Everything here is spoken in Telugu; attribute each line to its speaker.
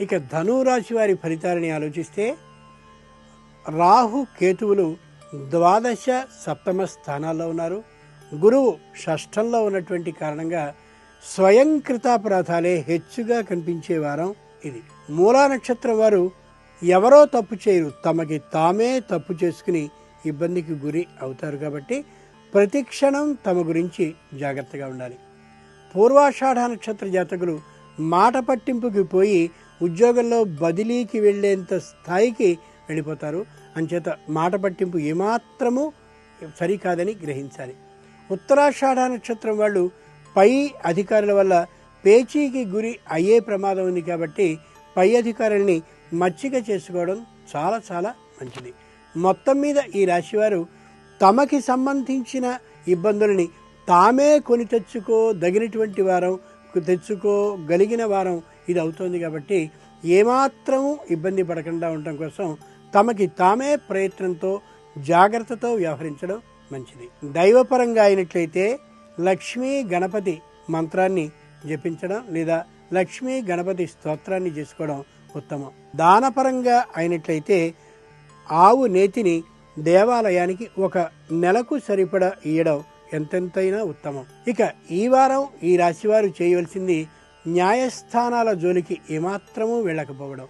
Speaker 1: ఇక ధనురాశి వారి ఫలితాలని ఆలోచిస్తే రాహు కేతువులు ద్వాదశ సప్తమ స్థానాల్లో ఉన్నారు. గురువు షష్ఠంలో ఉన్నటువంటి కారణంగా స్వయంకృతాపరాధాలే హెచ్చుగా కనిపించే వారం ఇది. మూలా నక్షత్రం వారు ఎవరో తప్పు చేయరు. తమకి తామే తప్పు చేసుకుని ఇబ్బందికి గురి అవుతారు కాబట్టి ప్రతిక్షణం తమ గురించి జాగ్రత్తగా ఉండాలి. పూర్వాషాఢ నక్షత్ర జాతకులు మాట పట్టింపుకి పోయి ఉద్యోగంలో బదిలీకి వెళ్ళేంత స్థాయికి వెళ్ళిపోతారు. అంచేత మాట పట్టింపు ఏమాత్రము సరికాదని గ్రహించాలి. ఉత్తరాషాఢ నక్షత్రం వాళ్ళు పై అధికారుల వల్ల పేచీకి గురి అయ్యే ప్రమాదం ఉంది కాబట్టి పై అధికారుల్ని మచ్చిక చేసుకోవడం చాలా చాలా మంచిది. మొత్తం మీద ఈ రాశివారు తమకి సంబంధించిన ఇబ్బందులని తామే కొని తెచ్చుకోదగినటువంటి వారం తెచ్చుకోగలిగిన వారం ఇది అవుతోంది కాబట్టి ఏమాత్రము ఇబ్బంది పడకుండా ఉండటం కోసం తమకి తామే ప్రయత్నంతో జాగ్రత్తతో వ్యవహరించడం మంచిది. దైవపరంగా అయినట్లయితే లక్ష్మీ గణపతి మంత్రాన్ని జపించడం లేదా లక్ష్మీ గణపతి స్తోత్రాన్ని చేసుకోవడం ఉత్తమం. దానపరంగా అయినట్లయితే ఆవు నేతిని దేవాలయానికి ఒక నెలకు సరిపడా ఇయ్యడం ఎంతెంతైనా ఉత్తమం. ఇక ఈ వారం ఈ రాశివారు చేయవలసింది న్యాయస్థానాల జోలికి ఏమాత్రమూ వెళ్ళకపోవడం.